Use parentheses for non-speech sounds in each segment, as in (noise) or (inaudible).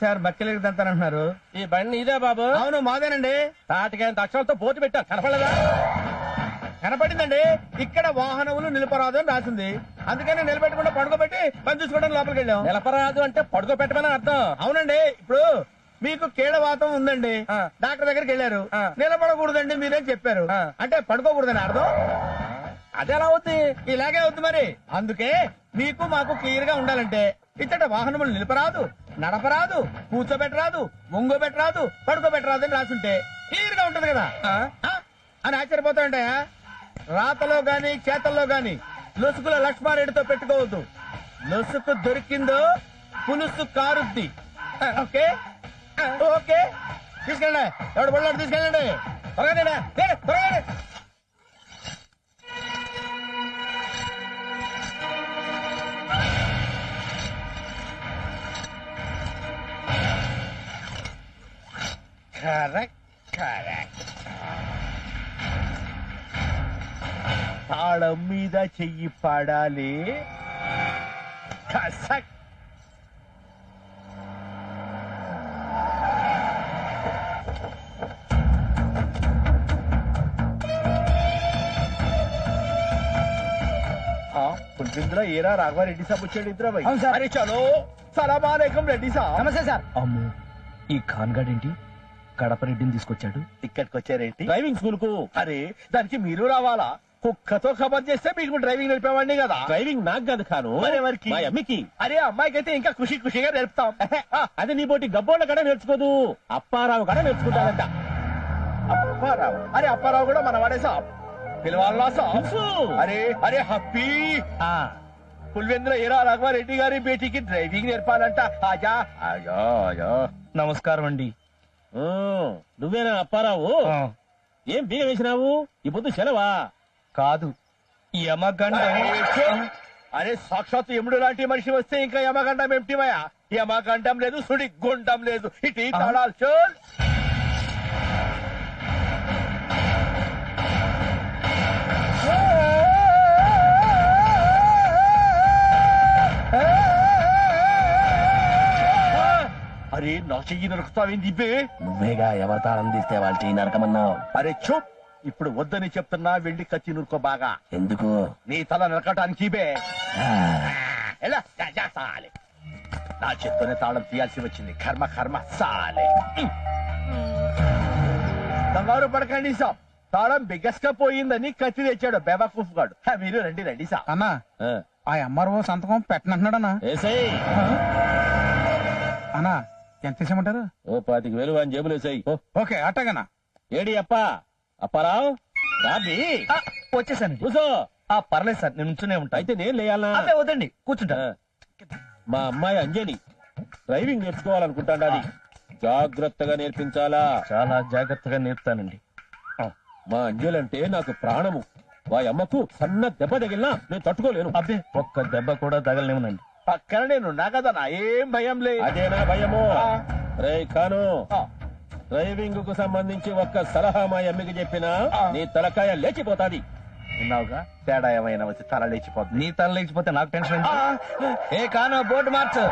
Sir బక్కెలకి తంతానంటున్నారు ఈ బండి ఇదే బాబు. అవును మాదేనండి. తాటికేంత అక్షరాలతో బోర్డు పెట్టా కనపడలేదా? కనపడిందండి. ఇక్కడ వాహనములు నిలపరాదు అని రాసింది. అందుకని నిలబెట్టకుండా పడుకోబెట్టి పని చూసుకోవడానికి లోపలికి వెళ్ళాం. నిలపరాదు అంటే పడుకో పెట్టమని అర్థం. అవునండి. ఇప్పుడు మీకు కీడవాతం ఉందండి. డాక్టర్ దగ్గరికి వెళ్ళారు. నిలబడకూడదండి మీరేం చెప్పారు. అంటే పడుకోకూడదని అర్థం? అది ఎలా అవుతుంది ఇలాగే అవుతుంది మరి. అందుకే మీకు మాకు క్లియర్గా ఉండాలంటే ఇచ్చట వాహనములు నిలపరాదు. నడపరాదు కూర్చోబెట్టరాదు ఒంగోబెట్టరాదు పడుకోబెట్టరాదు అని రాసుంటే క్లియర్గా ఉంటది కదా? అని ఆశ్చర్యపోతాయంటే రాతలో గాని చేతల్లో గాని లొసుకుల లక్ష్మారెడ్డితో పెట్టుకోవద్దు. లొసుకు దొరికిందో పులుసు కారుద్ది. ఓకే? ఓకే? తీసుకెళ్ళండి. ఎవడు బళ్ళాడు తీసుకెళ్ళండి. త్వరగా త్వరగా కరెక్ట్ కరెక్ట్ తాళం మీద చెయ్యి పడాలి. కసక్. పుట్టింద్ర ఏరా రాఘవారెడ్డి సాబ్ వచ్చాడు అవును సార్. అరే చలో. సలామాలేకం రెడ్డి సాబ్. నమస్తే సార్. అమ్ము ఈ ఖాన్గాడ్ ఏంటి కడప రెడ్డిని తీసుకొచ్చాడు. ఇక్కడికి వచ్చారేంటి డ్రైవింగ్ స్కూల్కు అరే దానికి మీరు రావాలా? కుక్కతో ఖబర్ చేస్తే మీకు డ్రైవింగ్ నడిపేవాడిని కదా. డ్రైవింగ్ నాకు కాదు ఖాను మరి ఎవరికి? మా అమ్మికి. అరే అమ్మాయికి అయితే ఇంకా ఖుషి ఖుషిగా నేర్పుతాం అది నీ పోటీ గబ్బోళ్ళ కడ నేర్చుకోదు అప్పారావు కడ నేర్చుకుంటాడంట అప్పారావు? అరే అప్పారావు కూడా మన వాడే సాబ్. పిలవాలా సాబ్. అరే అరే హ్యాపీ పుల్వేంద్ర ఏరా రాఘవారెడ్డి గారి బేటీకి డ్రైవింగ్ నేర్పాలంట. ఆజా ఆజా ఆజా. నమస్కారం అండి ఆ, నువ్వేనా అప్పారావు? ఏం బీగ వేసినావు? ఈ పొద్దు సెలవా? కాదు. యమగండ. అరే సాక్షాత్ యముడు లాంటి మనిషి వస్తే ఇంకా యమగండం ఏమిటివయా యమగండం లేదు సుడి గుండం లేదు. ఇటు ఈ నా చెయ్యి నరుకుతావేంది బే నువ్వేగా ఎవతాళం తీస్తే వాళ్ళ నరకమన్నావు. అరే చూప్! ఇప్పుడు వద్దని చెప్తున్నా వెళ్ళి కత్తి నురుకో బాగా. ఎందుకు? నీ తల నరకటానికి బే ఎలా రాజా సాలే. నా చేత్తోనే తాళం తీయాల్సి వచ్చింది. కర్మ కర్మ సాలే. కంగారు పడకండి సాబ్. తాళం బిగ్గస్గా పోయిందని కత్తి తెచ్చాడు బేబాకూఫ్ గాడు హ, మీరు రండి రండి సాబ్. అన్నా ఆ. ఎంఆర్ఓ సంతకం పెట్టనంటున్నాడన్నా. ఏసై. అన్నా ఎంత ఇచ్చేయమంటారు ఓ పాతికి వేలు అని జేబులు వేసాయి. ఓకే అట్టగనా? ఏడి అప్ప? అప్పారావు? రాబి? వచ్చేసాను కూసో. ఆ పర్లేదు సార్ నేను ఉంచునే ఉంటా. అయితే నేను లేయాలనా అబ్బే వద్దండి కూర్చుంటా. మా అమ్మాయి అంజని. డ్రైవింగ్ నేర్చుకోవాలనుకుంటాండా అది. జాగ్రత్తగా నేర్పించాలా? చాలా జాగ్రత్తగా నేర్పుతానండి. మా అంజలి అంటే నాకు ప్రాణము. వారి అమ్మకు సన్న దెబ్బ తగిలినా నేను తట్టుకోలేను. అబ్బే ఒక్క దెబ్బ కూడా తగలనివ్వనండి. పక్కన నేనున్నా కదా నా ఏం భయం లేదు. అదేనా భయము. రే కాను డ్రైవింగ్కు సంబంధించి ఒక్క సలహా మా అమ్మకి చెప్పినా. నీ తలకాయ లేచిపోతాది. విన్నావుగా తేడా ఏమైనా వచ్చి తల లేచిపోతుంది నీ తల లేకపోతే నాకు టెన్షన్? ఏ కాను బోర్డు మార్చు.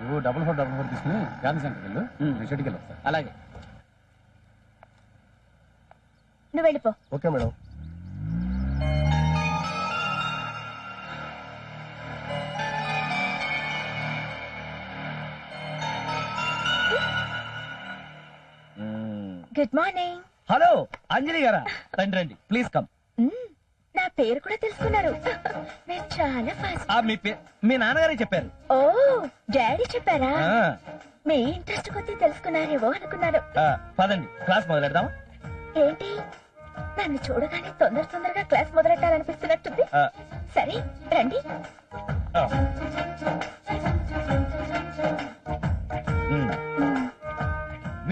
నువ్వు డబుల్ ఫోర్ డబుల్ ఫోర్ తీసుకుని గాంధీ సెంటర్కి వెళ్ళు. నేను షెడ్కి అలాగే. నువ్వు వెళ్ళిపో. Okay madam. Good morning hello Anjali గారా. రండి రండి. ప్లీజ్ కమ్ నా పేరు కూడా తెలుసుకున్నారు. మీరు చాలా ఫాస్ట్ ఆ మీ పే- మీ నాన్నగారే చెప్పారు. ఓ డాడీ చెప్పారా? ఆ, మీ ఇంట్రెస్ట్ కొద్దీ తెలుసుకున్నారేమో అనుకున్నాను ఆ, పదండి క్లాస్ మొదలెడదామా? ఏంటి? నన్ను చూడగానే తొందర తొందరగా క్లాస్ మొదలెట్టాలనిపిస్తున్నట్టుంది. సరే రండి.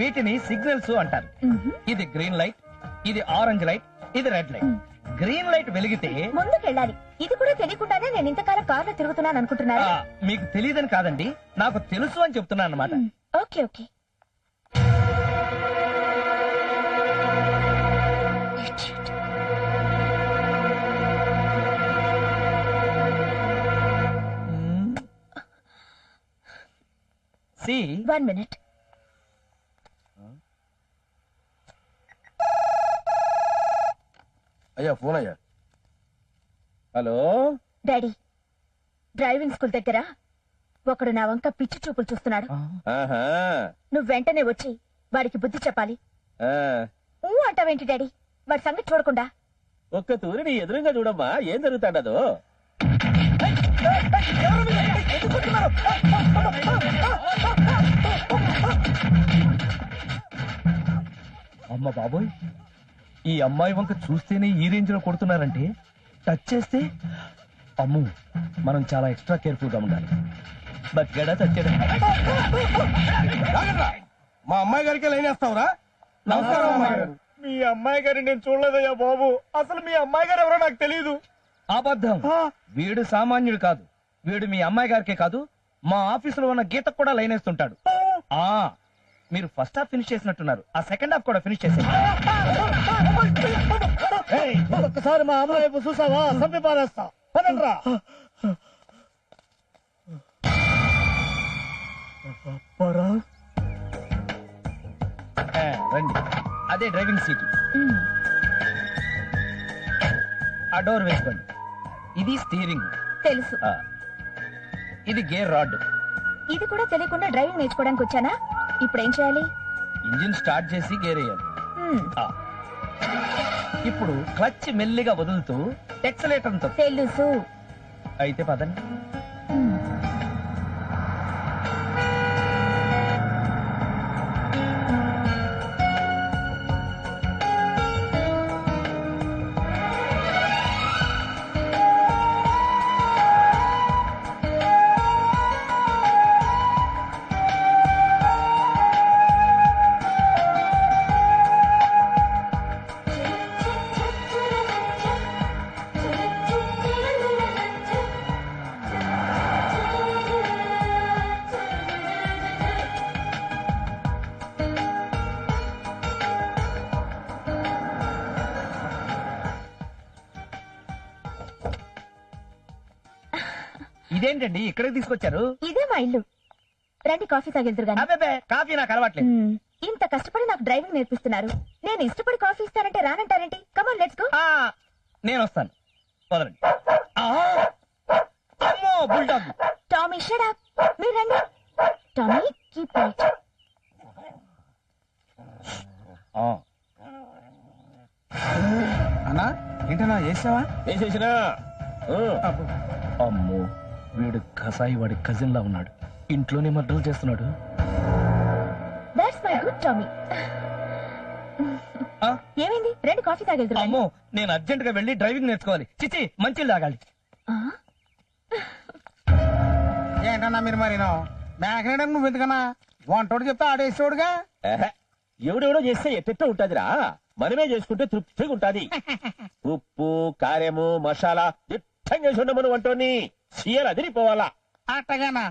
వీటిని సిగ్నల్స్ అంటారు. ఇది గ్రీన్ లైట్ ఇది ఆరెంజ్ లైట్ ఇది రెడ్ లైట్. గ్రీన్ లైట్ వెలిగితే ముందుకెళ్ళాలి. ఇది కూడా తెలియకుండానే నేను ఇంతకాలం కార్లో తిరుగుతున్నాను అనుకుంటున్నారా? ఆ, మీకు తెలియదని కాదండి. నాకు తెలుసు అని చెప్తున్నాను అనమాట ఓకే ఓకే. సి. వన్ అయ్యా ఫోన్ అయ్యా? హలో? డాడీ డ్రైవింగ్ స్కూల్ దగ్గర ఒకడు నా వంక పిచ్చి చూపులు చూస్తున్నాడు. ఆహా. నువ్వు వెంటనే వచ్చి వాడికి బుద్ధి చెప్పాలి. ఆ, ఊ అంటావేంటి డాడీ? వాడి సంగతి చూడకుండా. ఒక్క తూరి నీ ఎదురుగా చూడమ్మా ఏం జరుగుతాడదో అమ్మ బాబోయ్ ఈ అమ్మాయి వంక చూస్తేనే ఈ రేంజ్లో కొడుతున్నారంటే టచ్ చేస్తే అమ్ము మనం చాలా ఎక్స్ట్రా కేర్ఫుల్గా ఉండాలి బతికాడా చచ్చాడా మా అమ్మాయి గారికి లైన్ వేస్తావురా? నమస్కారం అమ్మాయి గారు. మీ అమ్మాయి గారిని నేను చూడలేదయ్యా బాబు. అసలు మీ అమ్మాయి గారు ఎవరో నాకు తెలియదు అబద్ధం. వీడు సామాన్యుడు కాదు. వీడు మీ అమ్మాయి గారికే కాదు మా ఆఫీసులో ఉన్న గీతకు కూడా లైన్ వేస్తుంటాడు. ఆ. మీరు ఫస్ట్ హాఫ్ ఫినిష్ చేసినట్టున్నారు. ఆ సెకండ్ హాఫ్ కూడా ఫినిష్ చేసేయండి. ఒక్కసారి మా అమ్మాయి వైపు చూసావా? సంపి పారేస్తా. పదండ్రా. రండి. అదే డ్రైవింగ్ సీట్ ఆ డోర్ వేసుకోండి. ఇది స్టీరింగ్ తెలుసు. ఇది గేర్ రాడ్ ఇది కూడా తెలియకుండా డ్రైవింగ్ నేర్చుకోవడానికి వచ్చానా? ఇప్పుడు ఏం చేయాలి? ఇంజిన్ స్టార్ట్ చేసి గేర్ వేయాలి. ఆ. ఇప్పుడు క్లచ్ మెల్లిగా వదులుతూ ఎక్సలేటర్తో తెలుసు. అయితే పదండి. ఇదేంటండి? ఇక్కడికి తీసుకొచ్చారు? ఇదే మా ఇల్లు. రండి కాఫీ తాగెళ్తురు గాని. అబ్బే కాఫీ నాకు అలవాట్లేదు. ఇంత కష్టపడి నాకు డ్రైవింగ్ నేర్పిస్తున్నారు. నేను ఇష్టపడి కాఫీ ఇస్తానంటే రానంటారేంటి? కమాన్ లెట్స్ గో ఆ, నేను వస్తాను. వదలండి. ఆ, అమ్మో బుల్డాగ్. టామీ షట్ అప్ మీరు రండి. టామీ కీప్ రైట్ అన్నా ఏంటన్నా చేసావా వేసేసినా అమ్మో. వీడు కసాయి వాడి కజిన్ లా ఉన్నాడు. ఇంట్లోనే మర్డర్లు చేస్తున్నాడు. దట్స్ మై గుడ్ టామీ ఆ, ఏమైంది? రండి కాఫీ. అమ్మో నేను అర్జెంట్గా వెళ్ళి డ్రైవింగ్ నేర్చుకోవాలి. చిచి మంచి తాగాలి. ఆ, ఏంటన్నా మీరు మరి మేకనేయడం నువ్వు ఎందుకన్నా? వంటోడు చెప్తే ఆడేసేవాడుగా? ఎవడెవడో చేస్తే ఎట్టెట్ట ఉంటదిరా. మనమే చేసుకుంటే తృప్తిగా ఉంటది. (laughs) ఉప్పు కారము మసాలా దిట్టంగా చేసి ఉండమను వంటోని సీయలు అదిరిపోవాలా అట్టగానా